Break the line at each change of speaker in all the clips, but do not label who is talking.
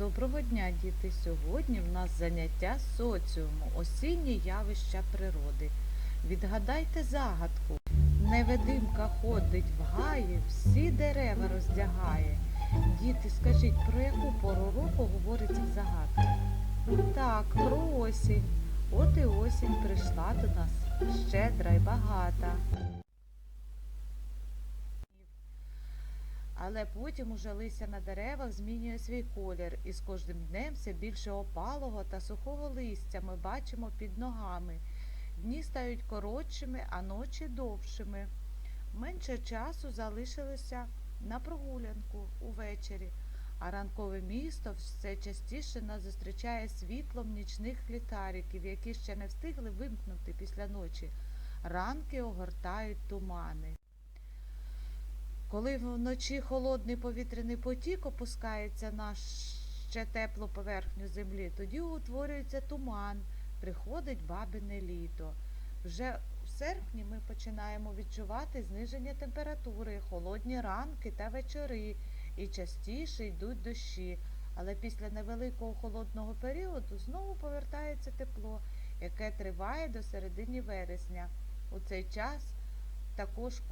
Доброго дня, діти! Сьогодні в нас заняття соціуму, осінні явища природи. Відгадайте загадку. Невидимка ходить в гаї, всі дерева роздягає. Діти, скажіть, про яку пору року говориться в загадці? Так, про осінь. От і осінь прийшла до нас щедра й багата. Але потім уже листя на деревах змінює свій колір, і з кожним днем все більше опалого та сухого листя ми бачимо під ногами. Дні стають коротшими, а ночі довшими. Менше часу залишилося на прогулянку увечері, а ранкове місто все частіше нас зустрічає світлом нічних літариків, які ще не встигли вимкнути після ночі. Ранки огортають тумани. Коли вночі холодний повітряний потік опускається на ще теплу поверхню землі, тоді утворюється туман, приходить бабине літо. Вже в серпні ми починаємо відчувати зниження температури, холодні ранки та вечори, і частіше йдуть дощі. Але після невеликого холодного періоду знову повертається тепло, яке триває до середини вересня. У цей час також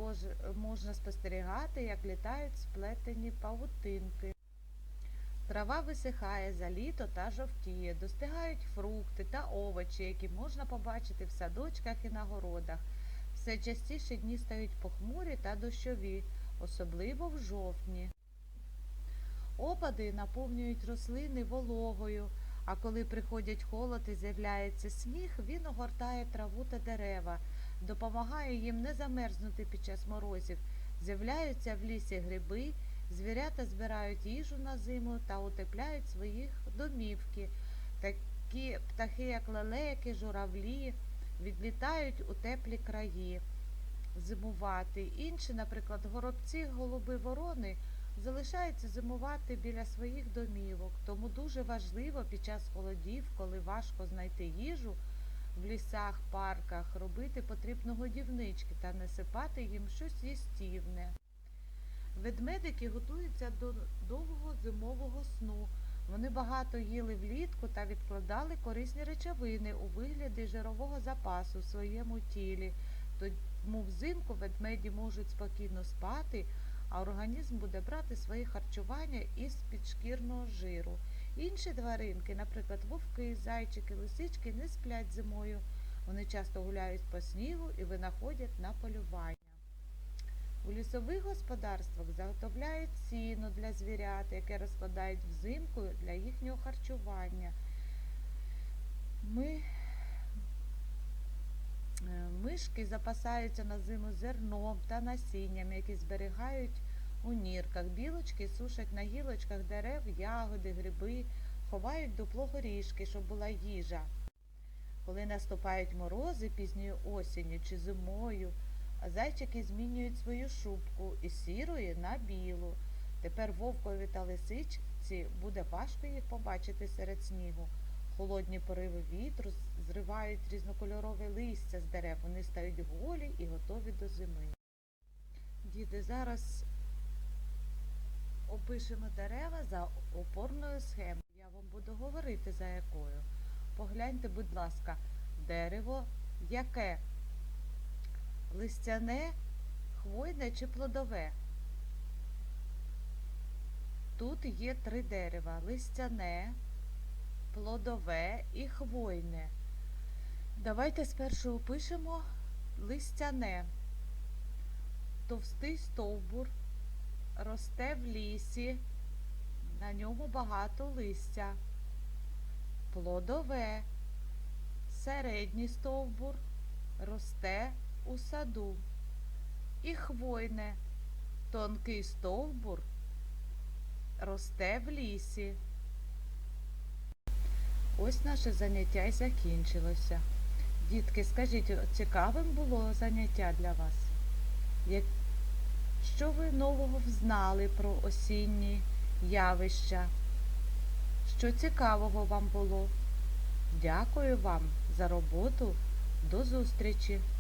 можна спостерігати, як літають сплетені павутинки. Трава висихає за літо та жовтіє, достигають фрукти та овочі, які можна побачити в садочках і на городах. Все частіше дні стають похмурі та дощові, особливо в жовтні. Опади наповнюють рослини вологою, а коли приходять холод і з'являється сніг, він огортає траву та дерева допомагає їм не замерзнути під час морозів. З'являються в лісі гриби, звірята збирають їжу на зиму та утепляють своїх домівки. Такі птахи, як лелеки, журавлі, відлітають у теплі краї зимувати. Інші, наприклад, горобці, голуби, ворони залишаються зимувати біля своїх домівок. Тому дуже важливо під час холодів, коли важко знайти їжу, в лісах, парках робити потрібно годівнички та насипати їм щось їстівне. Ведмедики готуються до довгого зимового сну. Вони багато їли влітку та відкладали корисні речовини у вигляді жирового запасу в своєму тілі. Тому взимку ведмеді можуть спокійно спати, а організм буде брати своє харчування із підшкірного жиру. Інші тваринки, наприклад, вовки, зайчики, лисички, не сплять зимою. Вони часто гуляють по снігу і винаходять на полювання. У лісових господарствах заготовляють сіно для звірят, яке розкладають взимку для їхнього харчування. Ми, е, мишки запасаються на зиму зерном та насінням, які зберігають у нірках. Білочки сушать на гілочках дерев ягоди, гриби, ховають дупло горішки, щоб була їжа. Коли наступають морози пізньою осінню чи зимою, зайчики змінюють свою шубку із сірої на білу. Тепер вовкові та лисичці буде важко їх побачити серед снігу. Холодні пориви вітру зривають різнокольорове листя з дерев. Вони стають голі і готові до зими. Діти, зараз опишемо дерева за опорною схемою. Я вам буду говорити за якою. Погляньте, будь ласка, дерево яке? Листяне, хвойне чи плодове? Тут є три дерева: листяне, плодове і хвойне. Давайте спершу опишемо листяне. Товстий стовбур росте в лісі, на ньому багато листя. Плодове, середній стовбур росте у саду. І хвойне, тонкий стовбур росте в лісі. Ось наше заняття і закінчилося. Дітки, скажіть, цікавим було заняття для вас? Що ви нового взнали про осінні явища? Що цікавого вам було? Дякую вам за роботу. До зустрічі!